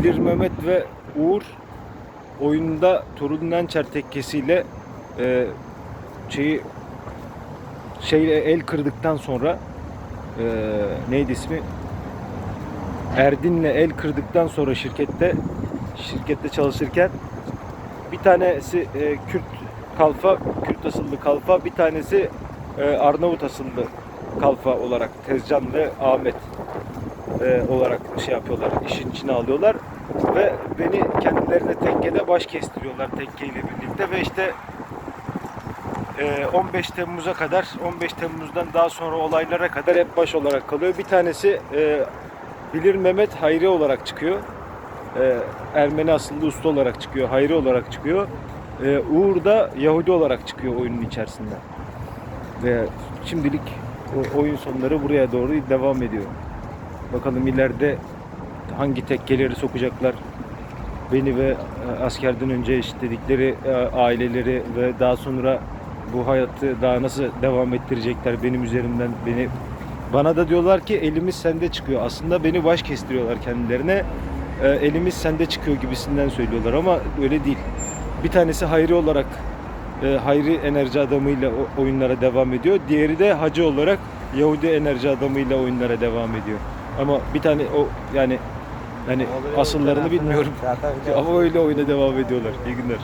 Bilir Mehmet ve Uğur oyunda Turun Nençer tekkesiyle e, şeyi şeyle el kırdıktan sonra e, neydi ismi? Erdin'le el kırdıktan sonra şirkette şirkette çalışırken bir tanesi e, Kürt kalfa, Kürt asıllı kalfa, bir tanesi e, Arnavut asıllı kalfa olarak Tezcan ve Ahmet e, olarak şey yapıyorlar, işin içine alıyorlar ve beni kendilerine tekkede baş kestiriyorlar tekkeyle birlikte ve işte e, 15 Temmuz'a kadar 15 Temmuz'dan daha sonra olaylara kadar hep baş olarak kalıyor. Bir tanesi e, Bilir Mehmet Hayri olarak çıkıyor. E, Ermeni asıllı usta olarak çıkıyor. Hayri olarak çıkıyor. E, Uğur da Yahudi olarak çıkıyor oyunun içerisinde. Ve şimdilik oyun sonları buraya doğru devam ediyor. Bakalım ileride hangi tekkeleri sokacaklar. Beni ve e, askerden önce eşitledikleri e, aileleri ve daha sonra bu hayatı daha nasıl devam ettirecekler benim üzerimden beni bana da diyorlar ki elimiz sende çıkıyor. Aslında beni baş kestiriyorlar kendilerine. E, elimiz sende çıkıyor gibisinden söylüyorlar ama öyle değil. Bir tanesi Hayri olarak Hayri enerji adamıyla oyunlara devam ediyor. Diğeri de Hacı olarak Yahudi enerji adamıyla oyunlara devam ediyor. Ama bir tane o yani hani asıllarını bilmiyorum. Ama öyle oyuna devam ediyorlar. İyi günler.